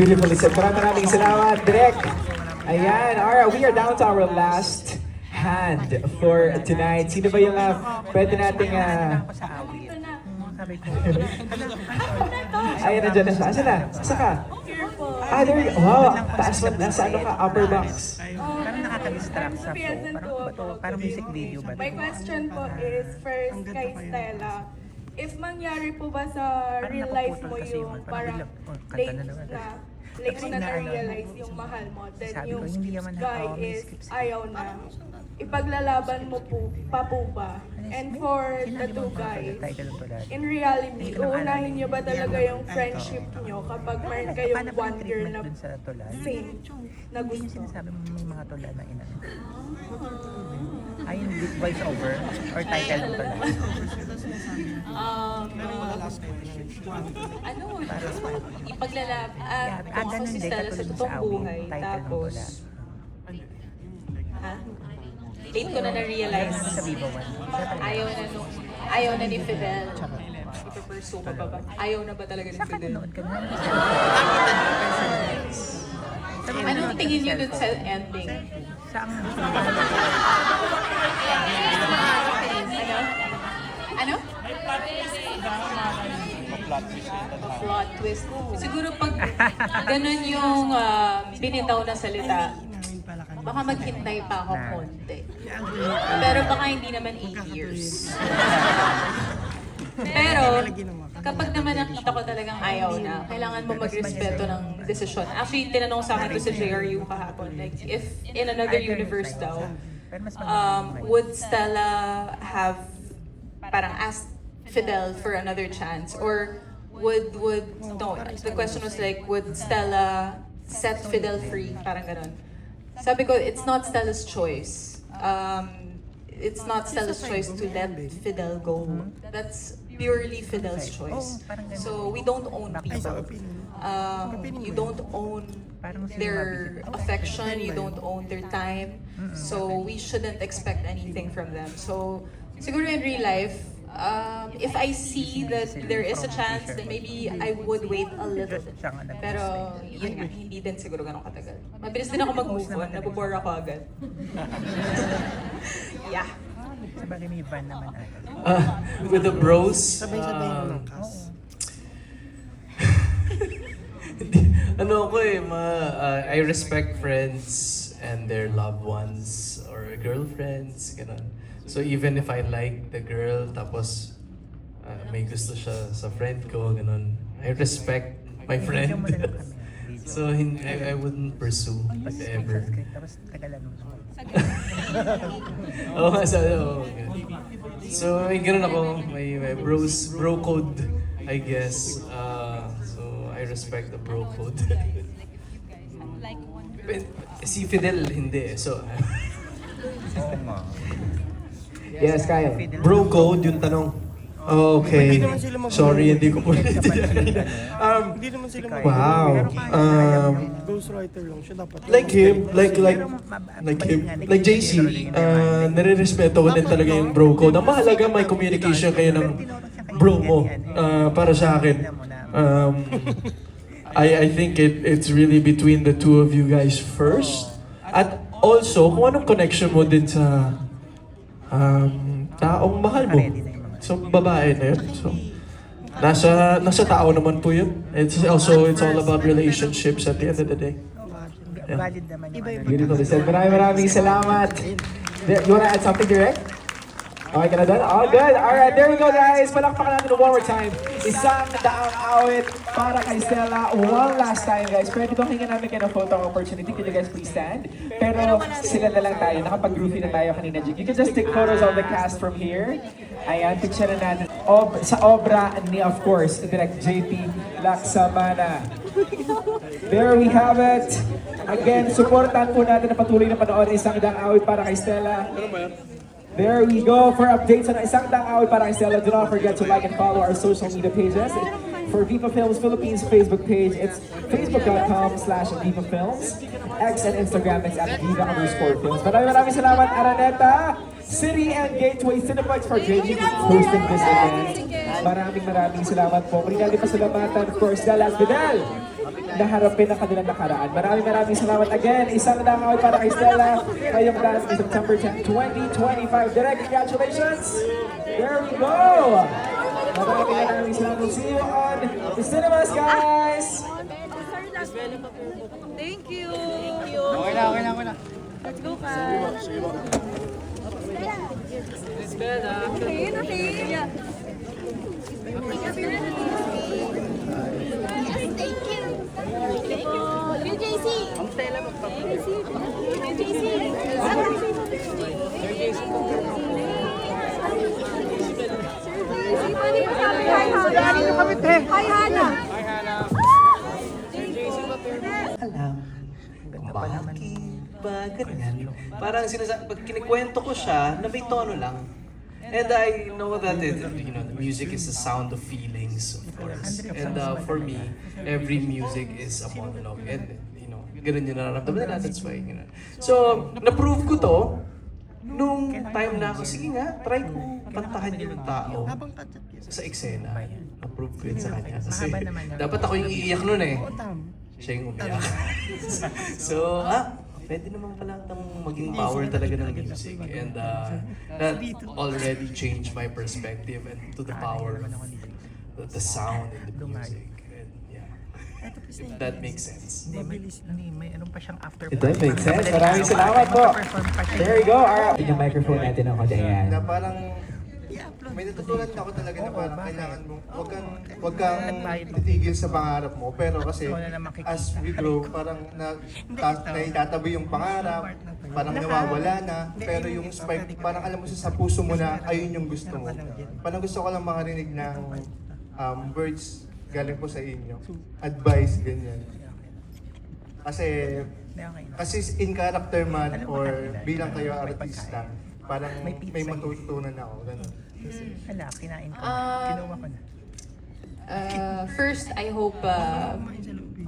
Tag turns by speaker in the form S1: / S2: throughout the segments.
S1: Beautifully said. Maraming maraming salamat, Direk. Ayan, alright, we are down to our last hand for tonight. Sino ba yung uh, pwede nating... Uh, ayan, nandiyan na siya. Asa na? Asa ka? Ah, there you go. Wow, taas mo. Nasa ano ka? Upper box.
S2: parang nakaka-distract sa
S3: po.
S2: Parang music video ba?
S3: My question po is first kay Stella. If mangyari po ba sa real life mo yung
S2: yun. Parang na naman.
S3: na late mo na
S2: inaano
S3: na-realize
S2: mo.
S3: yung mahal mo, then
S2: Sabi ko,
S3: yung
S2: hindi naman
S3: guy
S2: ako, may
S3: is
S2: skip, skip.
S3: ayaw na. Ipaglalaban mo po, pa po ba? And for the two guys, in reality,
S2: Hindi
S3: uunahin niyo ba
S2: Hindi
S3: talaga yung friendship niyo kapag meron
S2: Paano
S3: kayong one girl na
S2: sa tulad?
S3: same na
S2: Hindi yung
S3: gusto?
S2: sinasabi mo may mga tulad na ina. Ay, yung voice over or title to tulad.
S4: Um, ano, ipaglalab, ah,
S2: Ah,
S4: kung sa
S2: katulad sa
S4: totoong buhay,
S2: ng
S4: tapos? Late ko na na-realize,
S2: Sa One.
S4: ayaw na nung, ayaw na ni Fidel. Ipapursue ko pa ba? Ayaw na ba talaga ni Fidel?
S2: nanood ka na?
S4: Anong tingin niyo dun sa ending?
S2: Saan?
S4: Ano? Ano? plot twist. Siguro pag ganun yung ah, binitaw na salita, baka maghintay pa ako konti. Pero baka hindi naman 8 years. Pero, kapag naman nakita ko talagang ayaw na, kailangan mo magrespeto ng desisyon. Actually, tinanong sa akin to sa JRU kahapon, like, if in another universe daw, um, would Stella have parang asked Fidel for another chance? Or would, would, no, the question was like, would Stella set Fidel free? Parang ganun. Sabi ko, it's not Stella's choice. Um, it's not Stella's choice to let Fidel go. That's purely Fidel's choice. So we don't own people. Um, you don't own their affection, you don't own their time. So we shouldn't expect anything from them. So siguro in real life, um, if I see that there is a chance, then maybe I would wait a little bit. Pero yun nga, hindi din siguro ganun katagal. Mabilis din ako mag-move on, nabobore ako agad. yeah.
S2: Sa bagay may van naman ata.
S5: Ah, with the bros.
S6: Sabay-sabay mo ng.
S5: Hindi- ano ako eh, ma, ah, I respect friends and their loved ones or girlfriends, ganun. So even if I like the girl, tapos ah, may gusto siya sa friend ko, ganun, I respect my friend. so hin- I, I wouldn't pursue if ever.
S2: tapos.
S5: Oo nga, sa ganun. So may ganun ako, may, may bros, bro code, I guess. Ah, so I respect the bro code. But si Fidel hindi so
S2: Oo nga.
S1: Yes, Kyle.
S5: bro code yung tanong. Okay.
S6: Hindi naman sila mag-
S5: Sorry, hindi ko po um,
S6: Hindi naman sila mag-
S5: Wow. Um,
S6: Ghostwriter lang siya dapat.
S5: like him, like like like him, like JC, uh, nare-respeto ko din talaga yung bro code. Ang mahalaga may communication kayo ng bro mo uh, para sa akin. Um, I I think it it's really between the two of you guys first. At also, kung anong connection mo din sa um, taong mahal mo. So, babae na yun. So, nasa, nasa tao naman po yun. It's also, it's all about relationships at the end of the day.
S2: Valid naman yung ano.
S1: Beautifully said. Maraming maraming salamat. You wanna add something, direct? Okay ka na doon? All good. Alright, there we go guys. Palakpakan natin one more time. Isang daang awit para kay Stella. One last time guys. Pwede bang hingin namin kayo ng photo opportunity? Could you guys please stand? Pero sila na lang tayo. Nakapag-groovy na tayo kanina. You can just take photos of the cast from here. Ayan, picture na natin. Ob sa obra ni, of course, Direct JP Laksamana. There we have it. Again, supportan po natin na patuloy na panood ng isang daang awit para kay Stella. There we go for updates on isang daang awit para kay Stella. Do not forget to like and follow our social media pages. For Viva Films Philippines Facebook page, it's facebook.com slash Viva Films. X and Instagram is at Viva underscore Films. Maraming maraming salamat, Araneta, City and Gateway Cineplex for JG hosting this event. Maraming maraming salamat po. Muli natin pasalamatan, of course, Dallas Vidal. Naharapin ang kanilang nakaraan. Maraming maraming salamat again. Isang daang awit para kay Stella. Ngayong dance is September 10, 2025. Direct, congratulations! There we go! Maraming maraming salamat. See you on the cinemas, guys!
S3: Thank you! Okay na, okay na, okay na. Let's go, Kat. Okay, okay. Yeah.
S7: UJC! UJC! Hi, Hannah!
S5: alam bakit ba ganyan. Parang sinasabi, pag kinikwento ko siya, na may tono lang. And I know that it, you know, music is the sound of feelings, of course. And uh, for me, every music is a monologue. And, ganun yung nararamdaman nila, that's why, you know. So, na-prove ko to, nung time na ako, sige nga, try ko kantahan yung tao sa eksena. Na-prove ko yun sa kanya. Kasi dapat ako yung iiyak nun eh. Siya yung umiyak. so, ah, pwede naman pala itong maging power talaga ng music. And uh, that already changed my perspective and to the power of the, sound in the music. If that makes sense.
S2: Hindi, may, hindi, may ano pa siyang after
S1: It does make sense. Maraming salamat po. There you go. Alright. Yung microphone natin ako, Diane.
S8: na parang may natutunan ako talaga na parang kailangan mo wag kang wag kang titigil sa pangarap mo. Pero kasi as we grow parang na ta, naitatabi yung pangarap. parang nawawala na. Pero yung spark parang alam mo sa, sa puso mo na ayun yung gusto mo. Parang gusto ko lang makarinig ng um, words galing po sa inyo. Advice ganyan. Kasi kasi in character man or bilang kayo artista parang may matututunan ako ganun.
S2: Hala, kinain ko.
S4: Ah,
S2: Kinuha ko na.
S4: Uh, first, I hope uh,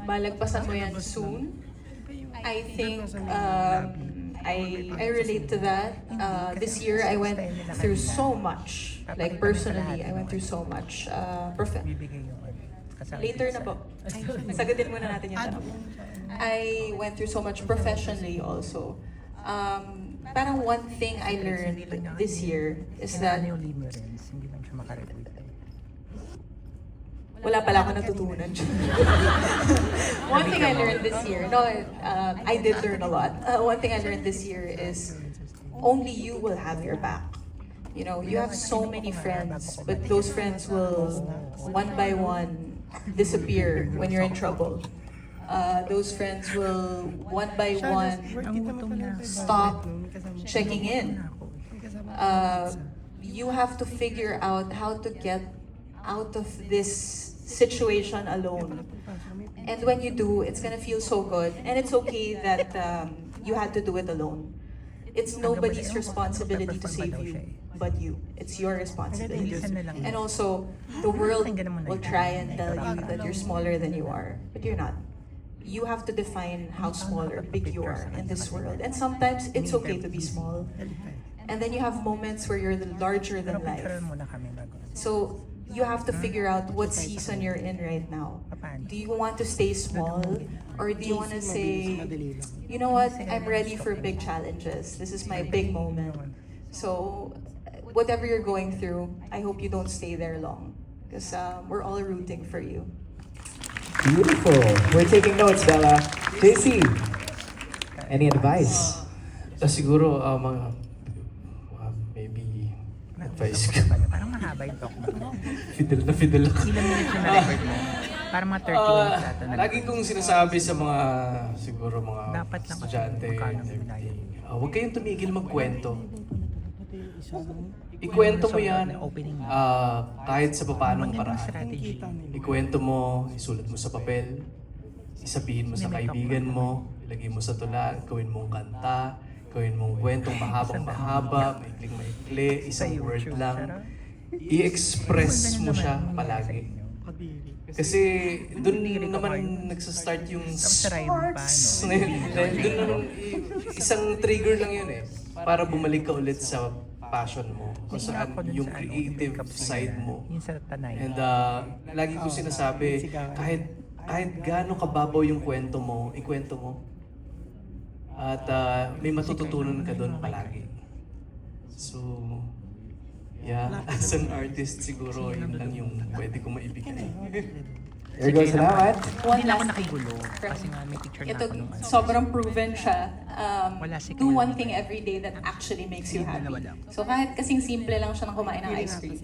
S4: malagpasan mo yan soon. I think um, I I relate to that. Uh, this year, I went through so much. Like personally, I went through so much. Uh, prof-. Later na po. Sagutin muna natin yung tanong. I went through so much professionally also. Um, parang one thing I learned this year is that wala pala ako natutunan. one thing I learned this year, no, uh, I did learn a lot. Uh, one thing I learned this year is only you will have your back. You know, you have so many friends, but those friends will one by one disappear when you're in trouble. Uh, those friends will one by one stop checking in. Uh, you have to figure out how to get out of this situation alone. And when you do, it's gonna feel so good. And it's okay that um, you had to do it alone. It's nobody's responsibility to save you but you. It's your responsibility. And also, the world will try and tell you that you're smaller than you are, but you're not. You have to define how small or big you are in this world. And sometimes it's okay to be small. And then you have moments where you're larger than life. So you have to figure out what season you're in right now. Do you want to stay small or do you want to say, you know what, I'm ready for big challenges. This is my big moment. So whatever you're going through, I hope you don't stay there long because um, we're all rooting for you.
S1: Beautiful. We're taking notes, Bella. JC, any advice?
S5: Ah, siguro, uh, mga, uh, maybe, advice ko.
S2: Parang mahaba yung talk mo.
S5: Fiddle na fiddle ako.
S2: Ilang minutes yung na-record mo? Parang mga 30 minutes
S5: Ah,
S2: ata na.
S5: lagi kong sinasabi sa mga, siguro mga
S2: Dapat lang kasi
S5: estudyante,
S2: magkano
S5: everything, ah, huwag kayong tumigil magkwento. Ikwento mo yan ah, kahit sa paanong paraan.
S2: Strategy.
S5: Ikwento mo, isulat mo sa papel, isabihin mo sa kaibigan mo, ilagay mo sa tula, gawin mong kanta, gawin mong kwentong mahabang mahaba, maikling maikli, isang word lang. I-express mo siya palagi. Kasi doon naman nagsastart yung sparks.
S2: no?
S5: doon naman, isang trigger lang yun eh. Para bumalik ka ulit sa passion mo. Kung saan
S2: dun
S5: yung
S2: ano,
S5: creative side
S2: na-
S5: mo. And uh, lagi ko sinasabi, kahit kahit gaano kababaw yung kwento mo, ikwento mo. At ah, may matututunan ka doon palagi. So, yeah, as an artist siguro, yun lang yung pwede ko maibigay.
S1: There you go, salamat.
S4: One
S9: Hindi na ako
S4: last
S9: nakigulo. Kasi nga may picture na
S4: ito,
S9: ako nung ano.
S4: sobrang proven siya. Um,
S9: Wala si
S4: do
S9: Kuya.
S4: one thing every day that actually makes you happy.
S9: Dalawa lang.
S4: So kahit kasing simple lang siya ng kumain ng ice cream.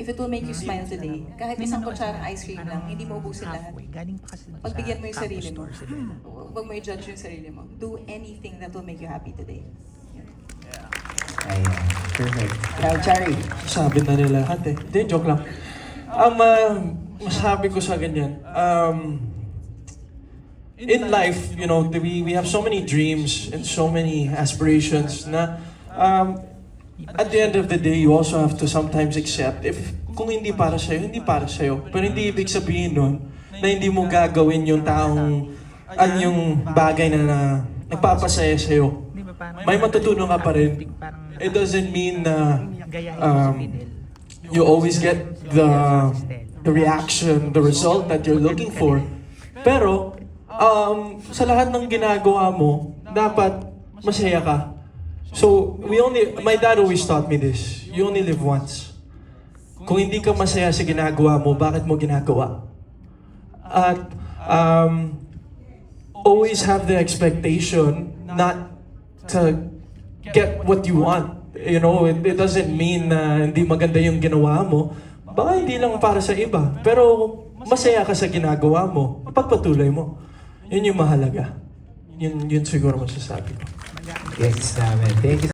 S4: If it will make you smile today, kahit isang kutsarang ice cream lang, hindi mo ubusin lahat. Pagbigyan mo yung sarili mo. Huwag mo i-judge yung sarili mo. Do anything that will make you happy today.
S1: Ayan, perfect. Cherry.
S6: Sabi na nila lahat eh. Hindi, joke lang. Ang ah, masabi ko sa ganyan, um, in life, you know, we, we have so many dreams and so many aspirations na um, at the end of the day, you also have to sometimes accept if kung hindi para sa'yo, hindi para sa'yo. Pero hindi ibig sabihin nun na hindi mo gagawin yung taong an yung bagay na, na nagpapasaya sa'yo. May matutunan ka pa rin. It doesn't mean na um, you always get the the reaction, the result that you're looking for. Pero um, sa lahat ng ginagawa mo, dapat masaya ka. So, we only, my dad always taught me this. You only live once. Kung hindi ka masaya sa ginagawa mo, bakit mo ginagawa? At um, always have the expectation not to get what you want. You know, it, it doesn't mean na hindi maganda yung ginawa mo. Baka hindi lang para sa iba. Pero masaya ka sa ginagawa mo. Pagpatuloy mo. Yun yung mahalaga. Yun, yun siguro masasabi ko.
S1: Yes, namin. Thank you